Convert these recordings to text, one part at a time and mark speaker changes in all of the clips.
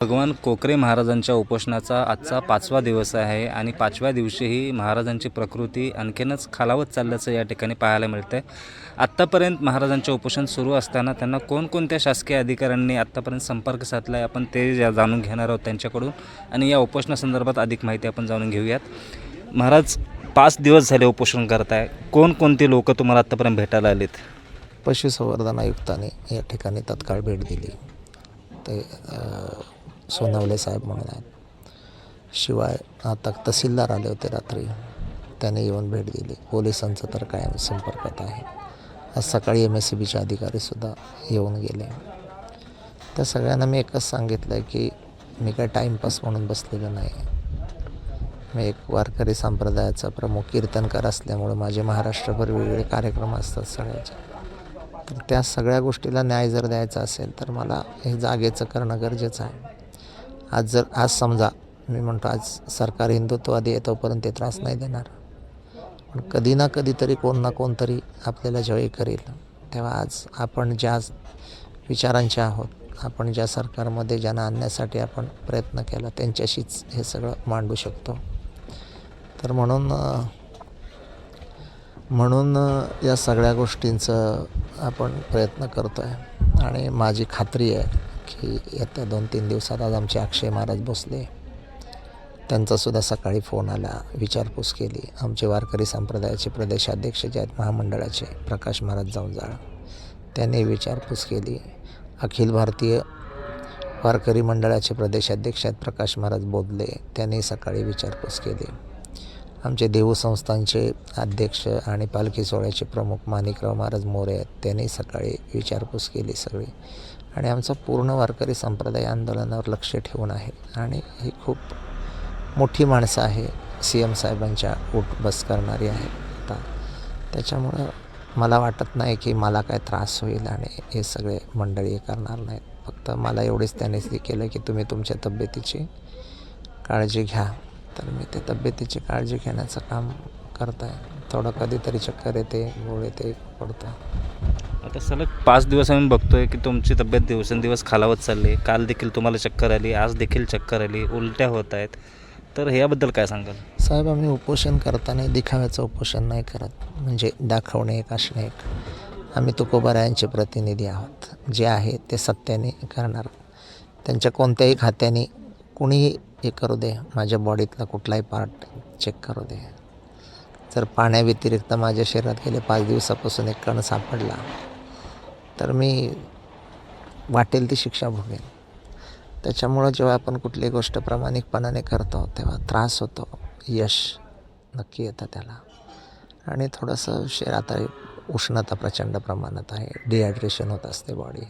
Speaker 1: भगवान कोकरे महाराजांच्या उपोषणाचा आजचा पाचवा दिवस आहे आणि पाचव्या दिवशीही महाराजांची प्रकृती आणखीनच खालावत चालल्याचं या ठिकाणी पाहायला मिळतं आहे आत्तापर्यंत महाराजांचे उपोषण सुरू असताना त्यांना कोणकोणत्या शासकीय अधिकाऱ्यांनी आत्तापर्यंत संपर्क साधला आहे आपण ते जाणून घेणार आहोत त्यांच्याकडून. आणि या उपोषणासंदर्भात अधिक माहिती आपण जाणून घेऊयात. महाराज पाच दिवस झाले उपोषण करत आहे कोणकोणती लोक तुम्हाला आत्तापर्यंत भेटायला आलीत?
Speaker 2: पशुसंवर्धन आयुक्ताने या ठिकाणी तत्काळ भेट दिली. ते सोनवले साहेब म्हणून आहेत. शिवाय आता तहसीलदार आले होते रात्री. त्याने येऊन भेट दिली. पोलिसांचं तर कायम संपर्कात आहे. आज सकाळी एम एस सी बीचे अधिकारीसुद्धा येऊन गेले. त्या सगळ्यांना मी एकच सांगितलं आहे की मी काय टाईमपास म्हणून बसलेलो नाही. मी एक वारकरी संप्रदायाचा प्रमुख कीर्तनकार असल्यामुळं माझे महाराष्ट्रभर वेगवेगळे कार्यक्रम असतात सगळ्याचे. तर त्या सगळ्या गोष्टीला न्याय जर द्यायचा असेल तर मला हे जागेचं करणं गरजेचं आहे. आज जर आज समजा मी म्हणतो आज सरकार हिंदुत्ववादी येतोपर्यंत ते त्रास नाही देणार. पण कधी ना कधीतरी कोण ना कोणतरी आपल्याला ज्यावेळी करेल तेव्हा आज आपण ज्या विचारांचे आहोत आपण ज्या सरकारमध्ये ज्यांना आणण्यासाठी आपण प्रयत्न केला त्यांच्याशीच हे सगळं मांडू शकतो. तर म्हणून म्हणून या सगळ्या गोष्टींचं आपण प्रयत्न करतो आहे आणि माझी खात्री आहे की येत्या दोन तीन दिवसात आज आमचे अक्षय महाराज बसले. त्यांचासुद्धा सकाळी फोन आला विचारपूस केली. आमचे वारकरी संप्रदायाचे प्रदेशाध्यक्ष जे आहेत महामंडळाचे प्रकाश महाराज जाऊनजाळ त्यांनी विचारपूस केली. अखिल भारतीय वारकरी मंडळाचे प्रदेशाध्यक्ष आहेत प्रकाश महाराज बोधले. त्यांनी सकाळी विचारपूस केली. आमचे देऊ संस्थांचे अध्यक्ष आणि पालखी सोहळ्याचे प्रमुख माणिकराव महाराज मोरे आहेत त्यांनी सकाळी विचारपूस केली सगळी. आणि आमचा पूर्ण वारकरी संप्रदाय आंदोलनावर लक्ष ठेवून आहे. आणि ही खूप मोठी माणसं आहे. सी एम साहेबांच्या उठ बस करणारी आहे. आता त्याच्यामुळं मला वाटत नाही की मला काय त्रास होईल आणि हे सगळे मंडळी करणार नाहीत. फक्त मला एवढेच त्यांनीच ते केलं की तुम्ही तुमच्या तब्येतीची काळजी घ्या. तर मी ते तब्येतीची काळजी घेण्याचं काम करत आहे थोडं कधीतरी चक्कर येते गोळ येते पडतं
Speaker 1: आता सलग पाच दिवस आम्ही बघतोय की तुमची तब्येत दिवसेंदिवस खालावत चालली आहे. काल देखील तुम्हाला चक्कर आली आज देखील चक्कर आली उलट्या होत आहेत. तर ह्याबद्दल काय सांगाल?
Speaker 2: साहेब आम्ही उपोषण करताना दिखाव्याचं उपोषण नाही करत. म्हणजे दाखवणे एक असणे एक आम्ही तुकोबारायांचे प्रतिनिधी आहोत. जे आहे ते सत्याने करणार. त्यांच्या कोणत्याही खात्याने कुणीही हे करू दे. माझ्या बॉडीतला कुठलाही पार्ट चेक करू दे. जर पाण्याव्यतिरिक्त माझ्या शरीरात गेले पाच दिवसापासून एक कण सापडला तर मी वाटेल ती शिक्षा भोगेन. त्याच्यामुळं जेव्हा आपण कुठली गोष्ट प्रामाणिकपणाने करतो तेव्हा त्रास होतो. यश नक्की येतं त्याला. आणि थोडंसं शे आता उष्णता प्रचंड प्रमाणात आहे. डिहायड्रेशन होत असते बॉडी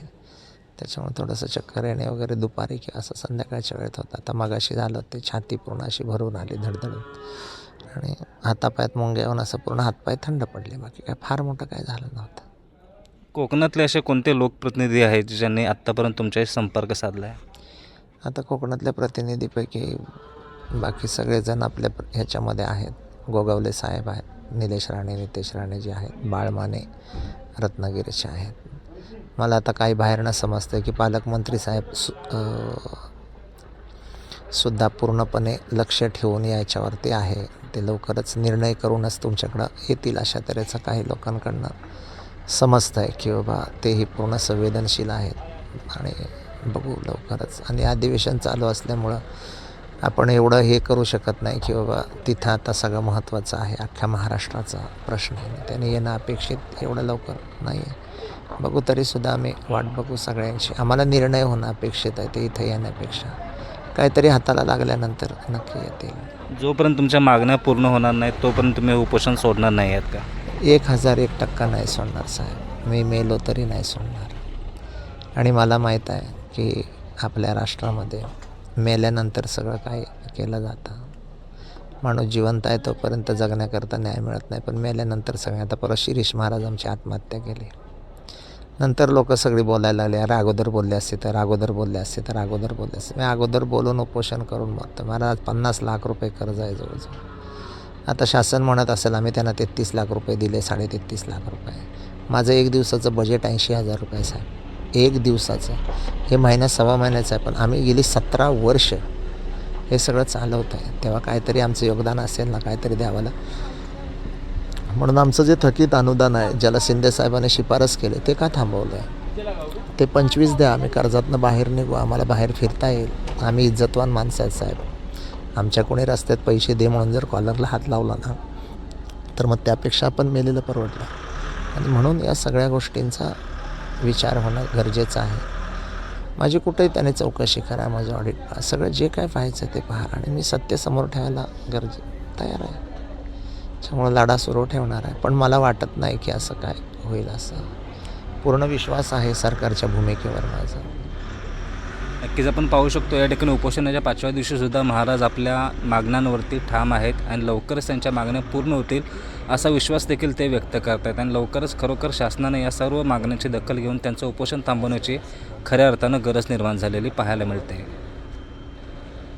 Speaker 2: त्याच्यामुळे थोडंसं चक्कर येणे वगैरे दुपारी किंवा असं संध्याकाळच्या वेळेत होतं. आता मगाशी झालं ते छाती पूर्ण अशी भरून आली धडधडून. आणि हातापायात मुंग्या असं पूर्ण हातपाय थंड पडले. बाकी काय फार मोठं काय झालं नव्हतं.
Speaker 1: कोकणातले असे कोणते लोकप्रतिनिधी आहेत ज्यांनी आत्तापर्यंत तुमच्याशी संपर्क साधला आहे
Speaker 2: आता कोकणातल्या प्रतिनिधीपैकी बाकी सगळेजण आपल्या प्र- ह्याच्यामध्ये आहेत. गोगावले साहेब आहेत निलेश राणे नितेश राणे जे आहेत बाळमाने रत्नागिरीचे आहेत. मला आता काही बाहेरनं समजतं की पालकमंत्री साहेब सु अं, सुद्धा पूर्णपणे लक्ष ठेवून याच्यावरती आहे. ते लवकरच निर्णय करूनच तुमच्याकडं येतील अशा तऱ्हेचं काही लोकांकडनं समजतं आहे की बाबा तेही पूर्ण संवेदनशील आहेत. आणि बघू लवकरच. आणि अधिवेशन चालू असल्यामुळं आपण एवढं हे करू शकत नाही की बाबा तिथं आता सगळं महत्त्वाचं आहे. अख्ख्या महाराष्ट्राचा प्रश्न आहे. त्याने येणं अपेक्षित एवढं लवकर नाही आहे बघू तरीसुद्धा आम्ही वाट बघू सगळ्यांशी. आम्हाला निर्णय होणं अपेक्षित आहे ते इथं येण्यापेक्षा. काहीतरी हाताला लागल्यानंतर नक्की येतील.
Speaker 1: जोपर्यंत तुमच्या मागण्या पूर्ण होणार नाहीत तोपर्यंत तुम्ही उपोषण सोडणार नाही आहेत का?
Speaker 2: एक हजार एक टक्का नाही सोडणार साहेब. मी मेलो तरी नाही सोडणार. आणि मला माहीत आहे की आपल्या राष्ट्रामध्ये मेल्यानंतर सगळं काय केलं जातं. माणूस जिवंत आहे तोपर्यंत जगण्याकरता न्याय मिळत नाही. पण मेल्यानंतर सगळे आता परत शिरीष महाराज आमची आत्महत्या केली. नंतर लोक सगळी बोलायला लागले अरे अगोदर बोलले असते तर अगोदर बोलले असते तर अगोदर बोलले असते. मी अगोदर बोलून उपोषण करून मरतो. मला आज पन्नास लाख रुपये कर्ज आहे जवळजवळ. आता शासन म्हणत असेल आम्ही त्यांना तेहतीस लाख रुपये दिले साडे तेहतीस लाख रुपये. माझं एक दिवसाचं बजेट ऐंशी हजार रुपये साहेब. एक दिवसाचं. हे महिना सव्वा महिन्याचं आहे पण आम्ही गेली सतरा वर्ष हे सगळं चालवत आहे तेव्हा काहीतरी आमचं योगदान असेल ना काहीतरी द्यावाला म्हणून आमचं जे थकीत अनुदान आहे ज्याला शिंदे साहेबांनी शिफारस केली ते का थांबवलं आहे ते पंचवीस द्या आम्ही कर्जातनं बाहेर निघू आम्हाला बाहेर फिरता येईल. आम्ही इज्जतवान माणसं आहेत साहेब. आमच्या कोणी रस्त्यात पैसे दे म्हणून जर कॉलरला हात लावला ना तर मग त्यापेक्षा आपण मेलेलं परवडलं. आणि म्हणून या सगळ्या गोष्टींचा विचार होणं गरजेचं आहे. माझी कुठेही त्याने चौकशी करा माझं ऑडिट पहा सगळं जे काय पाहायचं ते पहा. आणि मी सत्य समोर ठेवायला गरजे तयार आहे. त्यामुळं लढा सुरू ठेवणार आहे. पण मला वाटत नाही की असं काय होईल असं. पूर्ण विश्वास आहे सरकारच्या भूमिकेवर माझा.
Speaker 1: नक्कीच आपण पाहू शकतो या ठिकाणी उपोषणाच्या पाचव्या दिवशी सुद्धा महाराज आपल्या मागण्यांवरती ठाम आहेत आणि लवकरच त्यांच्या मागण्या पूर्ण होतील असा विश्वास देखील ते व्यक्त करत आहेत आणि लवकरच खरोखर शासनाने या सर्व मागण्यांची दखल घेऊन त्यांचं उपोषण थांबवण्याची खऱ्या अर्थानं गरज निर्माण झालेली पाहायला मिळते.